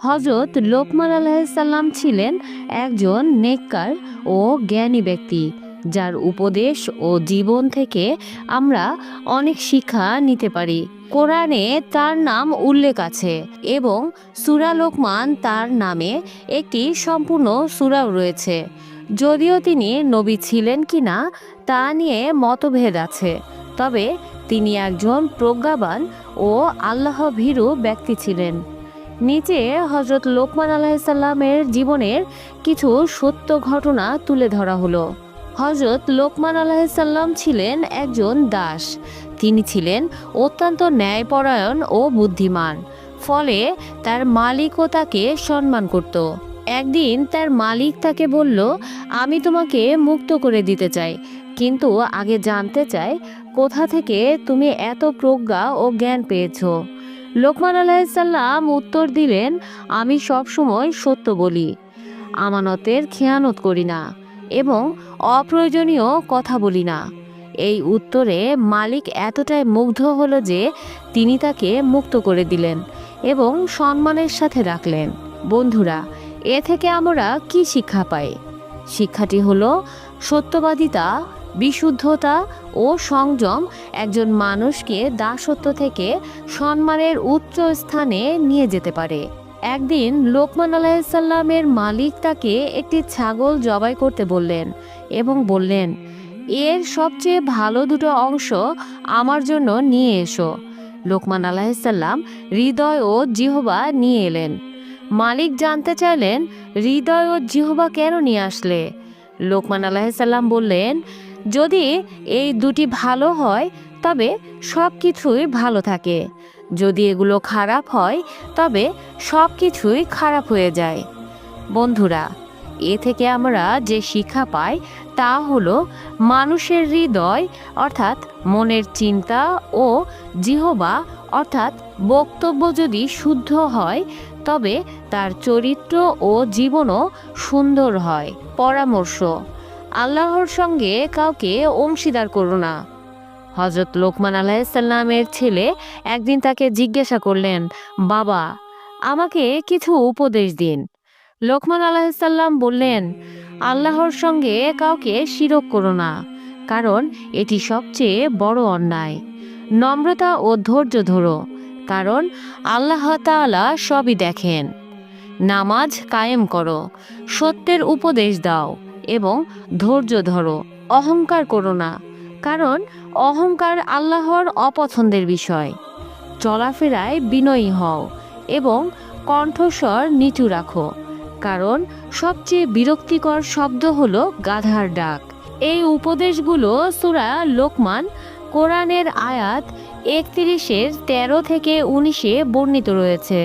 হজরত লোকমান আলাহিসাল্লাম ছিলেন একজন নেককার ও জ্ঞানী ব্যক্তি, যার উপদেশ ও জীবন থেকে আমরা অনেক শিক্ষা নিতে পারি। কোরআনে তার নাম উল্লেখ আছে এবং সুরা লোকমান তার নামে একটি সম্পূর্ণ সুরাও রয়েছে। যদিও তিনি নবী ছিলেন কিনা তা নিয়ে মতভেদ আছে, তবে তিনি একজন প্রজ্ঞাবান ও আল্লাহ ভীরু ব্যক্তি ছিলেন। নিচে হজরত লোকমান আলাহিসাল্লামের জীবনের কিছু সত্য ঘটনা তুলে ধরা হলো। হজরত লোকমান আলাহিসাল্লাম ছিলেন একজন দাস। তিনি ছিলেন অত্যন্ত ন্যায়পরায়ণ ও বুদ্ধিমান। ফলে তার মালিকও তাকে সম্মান করত। একদিন তার মালিক তাকে বলল, আমি তোমাকে মুক্ত করে দিতে চাই, কিন্তু আগে জানতে চাই কোথা থেকে তুমি এত প্রজ্ঞা ও জ্ঞান পেয়েছ? লোকমান আলাহিসাল্লাম উত্তর দিলেন, আমি সবসময় সত্য বলি, আমানতের খেয়ানত করি না এবং অপ্রয়োজনীয় কথা বলি না। এই উত্তরে মালিক এতটাই মুগ্ধ হলো যে তিনি তাকে মুক্ত করে দিলেন এবং সম্মানের সাথে রাখলেন। বন্ধুরা, এ থেকে আমরা কি শিক্ষা পাই? শিক্ষাটি হলো সত্যবাদিতা বিশুদ্ধতা ও সংযম একজন মানুষকে দাসত্ব থেকে সম্মানের উচ্চ স্থানে নিয়ে যেতে পারে। একদিন লোকমান আলাহিসাল্লামের মালিক তাকে একটি ছাগল জবাই করতে বললেন এবং বললেন, এর সবচেয়ে ভালো দুটো অংশ আমার জন্য নিয়ে এসো। লোকমান আলাহিসাল্লাম হৃদয় ও জিহবা নিয়ে এলেন। মালিক জানতে চাইলেন, হৃদয় ও জিহবা কেন নিয়ে আসলে? লোকমান আলাহিসাল্লাম বললেন যদি এই দুটি ভালো হয়, তবে সব কিছুই ভালো থাকে। যদি এগুলো খারাপ হয়, তবে সব কিছুই খারাপ হয়ে যায়। বন্ধুরা, এ থেকে আমরা যে শিক্ষা পাই, তা হলো মানুষের হৃদয়, অর্থাৎ মনের চিন্তা ও জিহবা, অর্থাৎ বক্তব্য যদি শুদ্ধ হয়, তবে তার চরিত্র ও জীবনও সুন্দর হয়। পরামর্শ আল্লাহর সঙ্গে কাউকে অংশীদার করো না। হজরত লোকমান আলাহিসাল্লামের ছেলে একদিন তাকে জিজ্ঞাসা করলেন, বাবা, আমাকে কিছু উপদেশ দিন। লোকমান আলাহিসাল্লাম বললেন, আল্লাহর সঙ্গে কাউকে শিরক করো না, কারণ এটি সবচেয়ে বড় অন্যায়। নম্রতা ও ধৈর্য ধরো, কারণ আল্লাহ তাআলা সবই দেখেন। নামাজ কায়েম করো, সত্যের উপদেশ দাও। এবং ধৈর্য ধরো, অহংকার করো না, কারণ অহংকার আল্লাহর অপছন্দের বিষয়। চলাফেরায় বিনয়ী হও এবং কণ্ঠস্বর নিচু রাখো, কারণ সবচেয়ে বিরক্তিকর শব্দ হলো গাধার ডাক। এই উপদেশগুলো সুরা লোকমান, কোরআনের আয়াত একত্রিশের তেরো থেকে উনিশে বর্ণিত রয়েছে।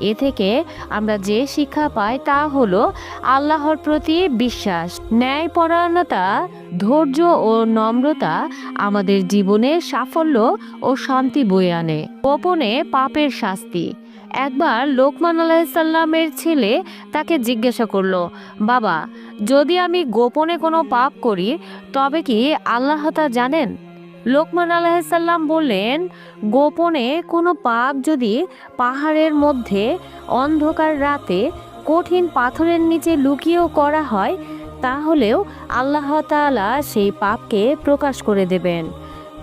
এ থেকে আমরা যে শিক্ষা পাই তা হলো আল্লাহর প্রতি বিশ্বাস, ন্যায়পরায়ণতা, ধৈর্য ও নম্রতা আমাদের জীবনে সাফল্য ও শান্তি বয়ে আনে। গোপনে পাপের শাস্তি। একবার লোকমান আলাহিসাল্লামের ছেলে তাকে জিজ্ঞাসা করল, বাবা, যদি আমি গোপনে কোনো পাপ করি, তবে কি আল্লাহ তা জানেন? লোকমান আলাহিসাল্লাম বললেন, গোপনে কোনো পাপ যদি পাহাড়ের মধ্যে অন্ধকার রাতে কঠিন পাথরের নিচে লুকিয়েও করা হয়, তাহলেও আল্লাহ তাআলা সেই পাপকে প্রকাশ করে দেবেন।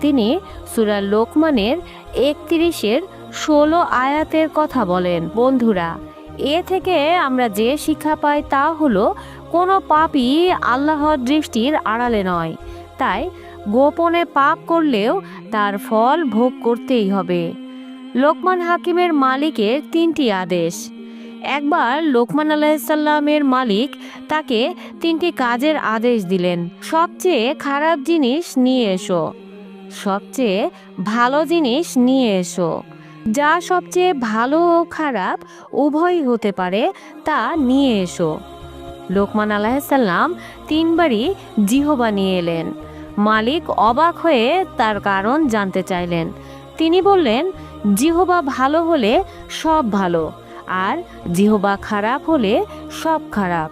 তিনি সুরা লোকমানের একত্রিশের ষোলো আয়াতের কথা বলেন, বন্ধুরা, এ থেকে আমরা যে শিক্ষা পাই তা হলো, কোনো পাপই আল্লাহর দৃষ্টির আড়ালে নয়। তাই গোপনে পাপ করলেও তার ফল ভোগ করতেই হবে। লোকমান হাকিমের মালিকের তিনটি আদেশ। একবার লোকমান আলাহিসাল্লামের মালিক তাকে তিনটি কাজের আদেশ দিলেন, সবচেয়ে খারাপ জিনিস নিয়ে এসো, সবচেয়ে ভালো জিনিস নিয়ে এসো। যা সবচেয়ে ভালো ও খারাপ উভয়ই হতে পারে, তা নিয়ে এসো। লোকমান আলাহিসাল্লাম তিনবারই জিহবা নিয়ে এলেন। মালিক অবাক হয়ে তার কারণ জানতে চাইলেন। তিনি বললেন, জিহবা ভালো হলে সব ভালো, আর জিহবা খারাপ হলে সব খারাপ।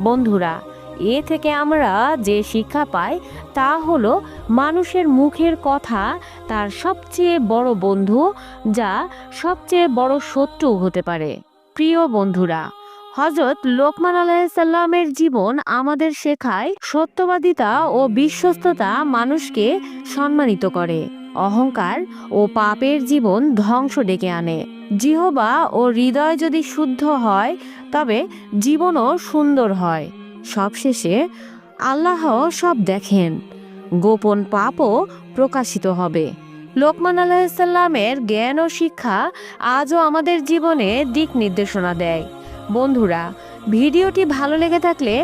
বন্ধুরা, এ থেকে আমরা যে শিক্ষা পাই, তা হলো মানুষের মুখের কথা তার সবচেয়ে বড় বন্ধু যা সবচেয়ে বড় শত্রু হতে পারে। প্রিয় বন্ধুরা হজরত লোকমান আলাইসাল্লামের জীবন আমাদের শেখায় সত্যবাদিতা ও বিশ্বস্ততা মানুষকে সম্মানিত করে, অহংকার ও পাপের জীবন ধ্বংস ডেকে আনে। জিহবা ও হৃদয় যদি শুদ্ধ হয়, তবে জীবনও সুন্দর হয়। সবশেষে আল্লাহ সব দেখেন, গোপন পাপও প্রকাশিত হবে। লোকমান আলাহিসাল্লামের জ্ঞান ও শিক্ষা আজও আমাদের জীবনে দিক নির্দেশনা দেয়। বন্ধুরা, ভিডিওটি ভালো লেগে থাকলে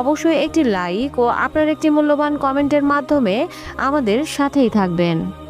অবশ্যই একটি লাইক ও আপনার একটি মূল্যবান কমেন্টের মাধ্যমে আমাদের সাথেই থাকবেন।